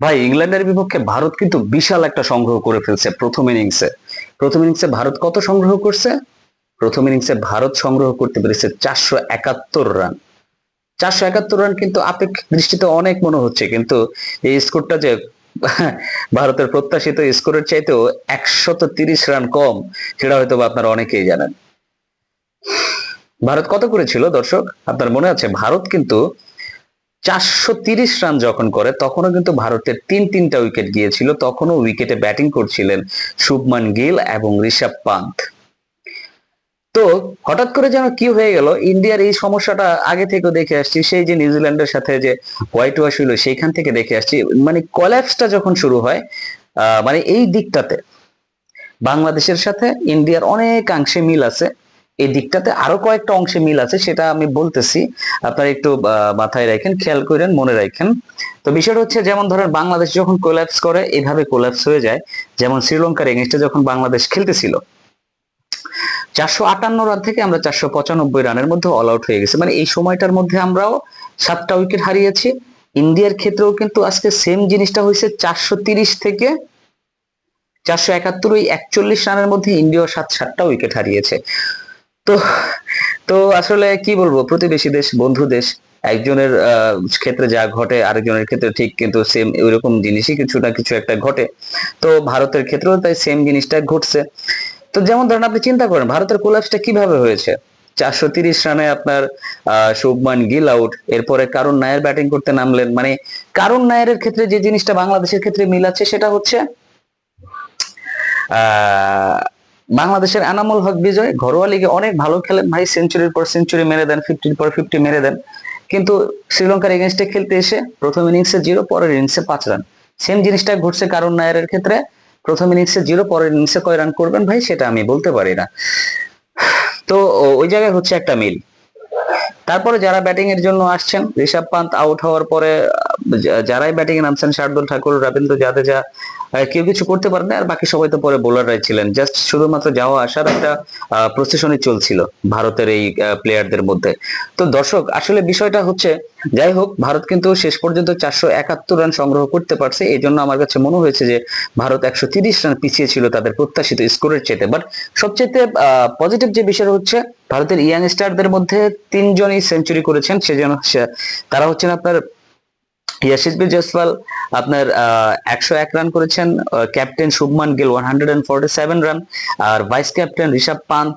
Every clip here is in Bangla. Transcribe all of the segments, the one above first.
ভাই, ইংল্যান্ডের বিপক্ষে ভারত কিন্তু বিশাল একটা সংগ্রহ করে ফেলছে প্রথম ইনিংসে প্রথম ইনিংসে ভারত কত সংগ্রহ করছে? প্রথম ইনিংসে ভারত সংগ্রহ করতে পেরেছে চারশো একাত্তর রান চারশো একাত্তর রান কিন্তু আপেক্ষিক দৃষ্টিতে অনেক মনে হচ্ছে, কিন্তু এই স্কোরটা যে ভারতের প্রত্যাশিত স্কোরের চাইতেও একশত তিরিশ রান কম, সেটা হয়তো আপনারা অনেকেই জানেন। ভারত কত করেছিল দর্শক? আপনার মনে আছে, ভারত কিন্তু চারশো তিরিশ রান যখন করে, তখনও কিন্তু ভারতের তিন তিনটা উইকেট গিয়েছিল। তখনও উইকেটে ব্যাটিং করছিলেন শুভমান গিল এবং ঋষভ পান্ত তো হঠাৎ করে যেন কি হয়ে গেল, ইন্ডিয়ার এই সমস্যাটা আগে থেকে দেখে আসছি। সেই যে নিউজিল্যান্ডের সাথে যে হোয়াইট ওয়াশ হইল, সেইখান থেকে দেখে আসছি। মানে কলাপসটা যখন শুরু হয় মানে এই দিকটাতে, বাংলাদেশের সাথে ইন্ডিয়ার অনেকাংশে মিল আছে। এই দিকটাতে আরও কয়েকটা অংশে মিল আছে, সেটা আমি বলতেছি। আপনারা একটু মাথায় রাখেন, খেয়াল করেন, মনে রাখেন। তো বিষয়টা হচ্ছে, যেমন ধরেন বাংলাদেশ যখন কোল্যাপস করে, এভাবে কোল্যাপস হয়ে যায়। যেমন শ্রীলঙ্কার এগেনস্টে যখন বাংলাদেশ খেলতেছিল, চারশো আটান্ন রান থেকে আমরা চারশো পঁচানব্বই রানের মধ্যে অল আউট হয়ে গেছে। মানে এই সময়টার মধ্যে আমরাও সাতটা উইকেট হারিয়েছি। ইন্ডিয়ার ক্ষেত্রেও কিন্তু আজকে সেম জিনিসটা হয়েছে, চারশো তিরিশ থেকে চারশো একাত্তর, ওই একচল্লিশ রানের মধ্যে ইন্ডিয়া সাত, সাতটা উইকেট হারিয়েছে। তো তো আসলে কি বলব প্রতিবেশী দেশ বন্ধু দেশ একজনের ক্ষেত্রে যা ঘটে আরেকজনের ক্ষেত্রে ঠিক কিন্তু সেম ওইরকম জিনিসই কিছু না কিছু একটা ঘটে। তো ভারতের ক্ষেত্রেও তাই সেম জিনিসটা ঘটছে। তো যেমন ধরেন আপনি চিন্তা করেন ভারতের কোলাপসটা কীভাবে হয়েছে? চারশো তিরিশ রানে আপনার শুভমান গিল আউট এরপরে কারণ নায়ের ব্যাটিং করতে নামলেন। মানে কারণ নায়ের ক্ষেত্রে যে জিনিসটা বাংলাদেশের ক্ষেত্রে মিল আছে সেটা হচ্ছে আহ, বাংলাদেশের এনামুল হক বিজয় ঘরোয়া লিগে অনেক ভালো খেলেন। ভাই সেঞ্চুরির পর সেঞ্চুরি মেরে দেন ফিফটির পর ফিফটি মেরে দেন। কিন্তু শ্রীলঙ্কার এগেনস্টে খেলতে এসে প্রথম ইনিংসে জিরো পরের ইনিংসে পাঁচ রান সেম জিনিসটা ঘটছে কারণ নায়ারের ক্ষেত্রে। প্রথম ইনিংসে জিরো পরের ইনিংসে কয় রান করবেন ভাই, সেটা আমি বলতে পারি না। তো ওই জায়গায় হচ্ছে একটা মিল। তারপরে যারা ব্যাটিং এর জন্য আসছেন, ঋষভ পান্ত আউট হওয়ার পরে যারাই ব্যাটিং এ নামছেন, শার্দুল ঠাকুর, রবীন্দ্র জাদেজা কেউ কিছু করতে পারেন আর বাকি সবাই তো পরে বোলাররাই ছিলেন। জাস্ট শুধুমাত্র যাওয়া আসার একটা প্রসেশনই চলছিল ভারতের এই প্লেয়ারদের মধ্যে। তো দর্শক, আসলে বিষয়টা হচ্ছে, যাই হোক, ভারত কিন্তু শেষ পর্যন্ত চারশো একাত্তর রান সংগ্রহ করতে পারছে। এই জন্য আমার কাছে মনে হয়েছে যে, ভারত একশো তিরিশ রান পিছিয়ে ছিল তাদের প্রত্যাশিত স্কোরের চেতে বাট সবচেয়ে পজিটিভ যে বিষয় হচ্ছে, ভারতের ইয়াং স্টারদের মধ্যে তিনজনই সেঞ্চুরি করেছেন, সেজন্য তারা হচ্ছেন আপনার ইয়াশিসবির জয়সওয়াল, আপনার একশো এক রান করেছেন captain Shubman Gill one hundred and forty seven run R vice captain Rishabh Pant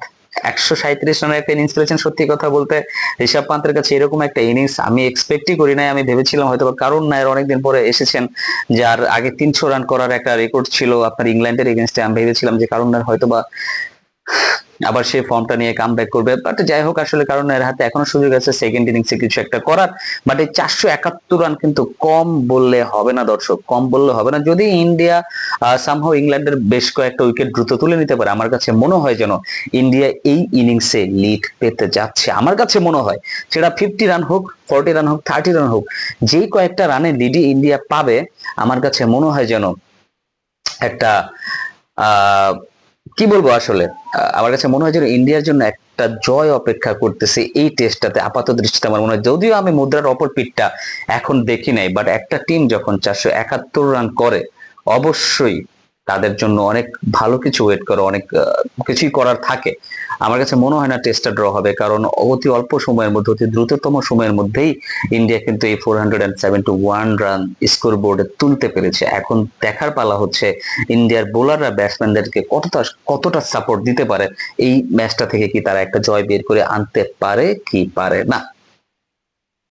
একশো সাঁত্রিশ রানের একটা ইনিংস খেলেছেন, সত্যি কথা বলতে। ঋষভ পান্তের কাছে এরকম একটা ইনিংস আমি এক্সপেক্টই করি নাই, আমি ভেবেছিলাম হয়তো কারণ নায়ের অনেকদিন পরে এসেছেন, যার আগে তিনশো রান করার একটা রেকর্ড ছিল আপনার ইংল্যান্ডের এগেনস্টে আমি ভেবেছিলাম যে কারণ নায়ের হয়তো বা আবার সেই ফর্মটা নিয়ে কাম ব্যাক করবে। বাট যাই হোক, আসলে কারণ এর হাতে এখনও সুযোগ আছে সেকেন্ড ইনিংসে কিছু একটা করার। বাট এই চারশো একাত্তর রান কিন্তু কম বললে হবে না দর্শক, কম বললে হবে না। যদি ইন্ডিয়া সামহাও ইংল্যান্ডের বেশ কয়েকটা উইকেট দ্রুত তুলে নিতে পারে, আমার কাছে মনে হয় যেন ইন্ডিয়া এই ইনিংসে লিড পেতে যাচ্ছে। আমার কাছে মনে হয়, সেটা ফিফটি রান হোক ফর্টি রান হোক থার্টি রান হোক, যেই কয়েকটা রানে লিডি ইন্ডিয়া পাবে, আমার কাছে মনে হয় যেন একটা আহ কি বলব আসলে? আমার কাছে মনে হয় যেন ইন্ডিয়ার জন্য একটা জয় অপেক্ষা করতেছে এই টেস্টটাতে আপাত দৃষ্টিতে আমার মনে হয়, যদিও আমি মুদ্রার অপর পিঠটা এখন দেখি নাই বাট একটা টিম যখন চারশো একাত্তর রান করে, অবশ্যই তাদের জন্য অনেক ভালো কিছু ওয়েট করে, অনেক কিছুই করার থাকে। আমার কাছে মনে হয় না টেস্টটা ড্র হবে, কারণ অতি অল্প সময়ের মধ্যে, অতি দ্রুততম সময়ের মধ্যেই ইন্ডিয়া কিন্তু এই four hundred and seventy one run score বোর্ডে তুলতে পেরেছে। এখন দেখার পালা হচ্ছে ইন্ডিয়ার বোলাররা ব্যাটসম্যানদেরকে কতটা কতটা সাপোর্ট দিতে পারে, এই ম্যাচটা থেকে কি তারা একটা জয় বের করে আনতে পারে কি পারে না?